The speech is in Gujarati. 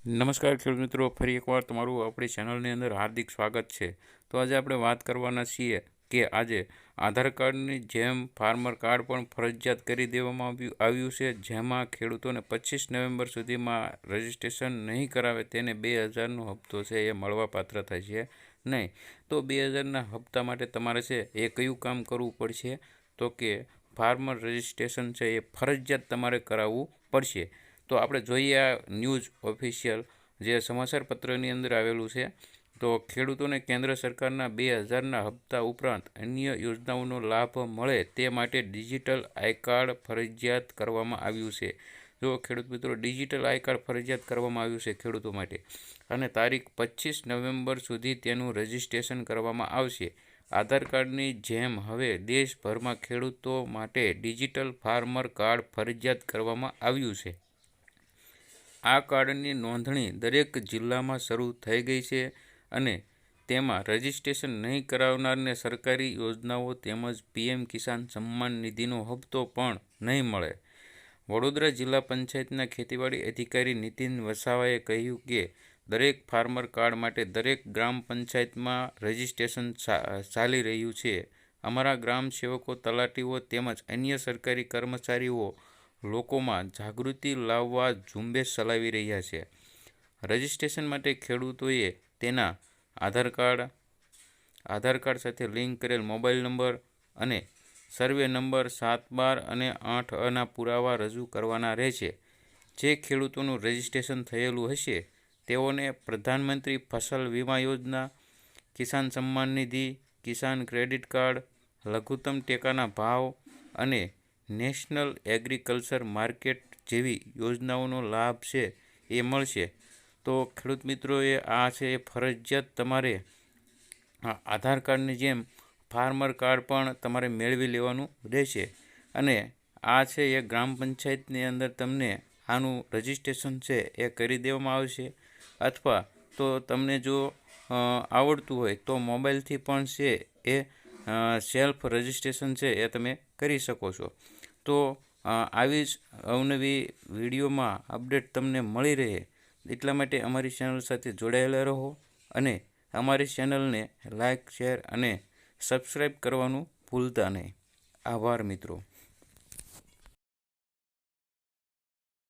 નમસ્કાર ખેડૂત મિત્રો, ફરી એકવાર તમારું આપણી ચેનલની અંદર હાર્દિક સ્વાગત છે. તો આજે આપણે વાત કરવાના છીએ કે આજે આધાર કાર્ડની જેમ ફાર્મર કાર્ડ પણ ફરજિયાત કરી દેવામાં આવ્યું આવ્યું છે, જેમાં ખેડૂતોને પચીસ નવેમ્બર સુધીમાં રજિસ્ટ્રેશન નહીં કરાવે તેને બે હજારનો હપ્તો છે એ મળવાપાત્ર થશે નહીં. તો બે હજારના હપ્તા માટે તમારે છે એ કયું કામ કરવું પડશે? તો કે ફાર્મર રજિસ્ટ્રેશન છે એ ફરજિયાત તમારે કરાવવું પડશે. તો આપણે જોઈએ આ ન્યૂઝ ઓફિશિયલ જે સમાચાર પત્રની અંદર આવેલું છે, તો ખેડૂતોને કેન્દ્ર સરકારના બે હજારના હપ્તા ઉપરાંત અન્ય યોજનાઓનો લાભ મળે તે માટે ડિજિટલ આઈ કાર્ડ ફરજિયાત કરવામાં આવ્યું છે. જો ખેડૂત મિત્રો, ડિજિટલ આઈ કાર્ડ ફરજિયાત કરવામાં આવ્યું છે ખેડૂતો માટે અને તારીખ પચીસ નવેમ્બર સુધી તેનું રજિસ્ટ્રેશન કરવામાં આવશે. આધાર કાર્ડની જેમ હવે દેશભરમાં ખેડૂતો માટે ડિજિટલ ફાર્મર કાર્ડ ફરજિયાત કરવામાં આવ્યું છે. આ કાર્ડની નોંધણી દરેક જિલ્લામાં શરૂ થઈ ગઈ છે અને તેમાં રજિસ્ટ્રેશન નહીં કરાવનારને સરકારી યોજનાઓ તેમજ પીએમ કિસાન સન્માન નિધિનો હપ્તો પણ નહીં મળે. વડોદરા જિલ્લા પંચાયતના ખેતીવાડી અધિકારી નીતિન વસાવાએ કહ્યું કે, દરેક ફાર્મર કાર્ડ માટે દરેક ગ્રામ પંચાયતમાં રજિસ્ટ્રેશન ચાલી રહ્યું છે. અમારા ગ્રામ સેવકો, તલાટીઓ તેમજ અન્ય સરકારી કર્મચારીઓ લોકોમાં જાગૃતિ લાવવા ઝુંબેશ ચલાવી રહ્યા છે. રજિસ્ટ્રેશન માટે ખેડૂતોએ તેના આધાર કાર્ડ આધાર કાર્ડ સાથે લિંક કરેલ મોબાઈલ નંબર અને સર્વે નંબર સાત બાર અને આઠ અના પુરાવા રજૂ કરવાના રહેશે. જે ખેડૂતોનું રજિસ્ટ્રેશન થયેલું હશે, તેઓને પ્રધાનમંત્રી ફસલ વીમા યોજના, કિસાન સન્માન નિધિ, કિસાન ક્રેડિટ કાર્ડ, લઘુત્તમ ટેકાના ભાવ અને નેશનલ એગ્રીકલ્ચર માર્કેટ જેવી યોજનાઓનો લાભ છે, એ મળશે. તો ખેડૂત મિત્રોએ આ છે એ ફરજિયાત તમારે આધાર કાર્ડની જેમ ફાર્મર કાર્ડ પણ તમારે મેળવી લેવાનું રહેશે. અને આ છે એ ગ્રામ પંચાયતની અંદર તમને આનું રજિસ્ટ્રેશન છે એ કરી દેવામાં આવશે. અથવા તો તમને જો આવડતું હોય તો મોબાઈલથી પણ છે એ સેલ્ફ રજિસ્ટ્રેશન છે એ તમે કરી શકો છો. તો આવી જ અવનવી વિડીયોમાં અપડેટ તમને મળી રહે એટલા માટે અમારી ચેનલ સાથે જોડાયેલા રહો અને અમારી ચેનલને લાઇક શેર અને સબસ્ક્રાઈબ કરવાનું ભૂલતા નહીં. આભાર મિત્રો.